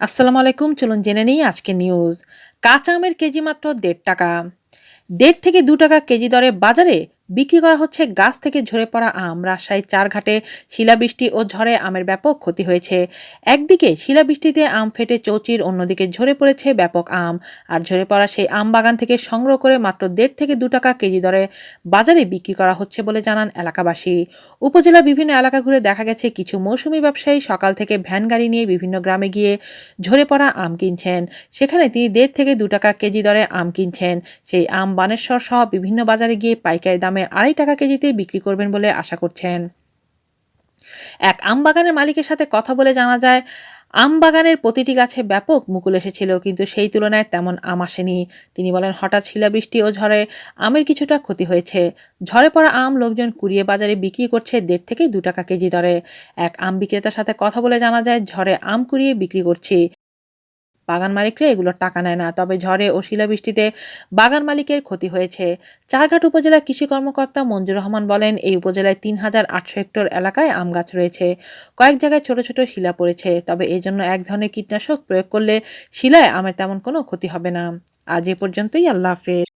আসসালামু আলাইকুম, চলুন জেনে নিই আজকে নিউজ কাঁচা আমের কেজি মাত্র দেড় টাকা। দেড় থেকে দু টাকা কেজি দরে বাজারে বিক্রি করা হচ্ছে গাছ থেকে ঝরে পড়া আম। রাজশাহী চারঘাটে শিলাবৃষ্টি ও ঝড়ে আমের ব্যাপক ক্ষতি হয়েছে। একদিকে শিলাবৃষ্টিতে আম ফেটে চৌচির, অন্যদিকে ঝরে পড়েছে ব্যাপক আম। আর ঝরে পড়া সেই আম বাগান থেকে সংগ্রহ করে মাত্র দেড় থেকে দু টাকা কেজি দরে বাজারে বিক্রি করা হচ্ছে বলে জানান এলাকাবাসী। উপজেলা বিভিন্ন এলাকা ঘুরে দেখা গেছে কিছু মৌসুমি ব্যবসায়ী সকাল থেকে ভ্যান গাড়ি নিয়ে বিভিন্ন গ্রামে গিয়ে ঝরে পড়া আম কিনছেন। সেখানে তিনি দেড় থেকে দু টাকা কেজি দরে আম কিনছেন। সেই আম বানেশ্বর সহ বিভিন্ন বাজারে গিয়ে পাইকারি দামে আড়াই টাকা কেজিতে বিক্রি করবেন বলে আশা করছেন। এক আম বাগানের মালিকের সাথে কথা বলে জানা যায় আম বাগানের প্রতিটি গাছে ব্যাপক মুকুল এসেছিল, কিন্তু সেই তুলনায় তেমন আম আসেনি। তিনি বলেন, হঠাৎ শিলাবৃষ্টি ও ঝড়ে আমের কিছুটা ক্ষতি হয়েছে। ঝড়ে পড়া আম লোকজন কুড়িয়ে বাজারে বিক্রি করছে দেড় থেকে দু টাকা কেজি দরে। এক আম বিক্রেতার সাথে কথা বলে জানা যায়, ঝড়ে আম কুড়িয়ে বিক্রি করছি। বাগান মালিকরা এগুলোর টাকা নেয় না। তবে ঝড়ে ও শিলাবৃষ্টিতে বাগান মালিকের ক্ষতি হয়েছে। চারঘাট উপজেলা কৃষি কর্মকর্তা মঞ্জুর রহমান বলেন, এই উপজেলায় তিন হাজার আটশো হেক্টর এলাকায় আম গাছ রয়েছে। কয়েক জায়গায় ছোট ছোট শিলা পড়েছে, তবে এই জন্য এক ধরনের কীটনাশক প্রয়োগ করলে শিলায় আমের তেমন কোনো ক্ষতি হবে না। আজ এ পর্যন্তই, আল্লাহ হাফেজ।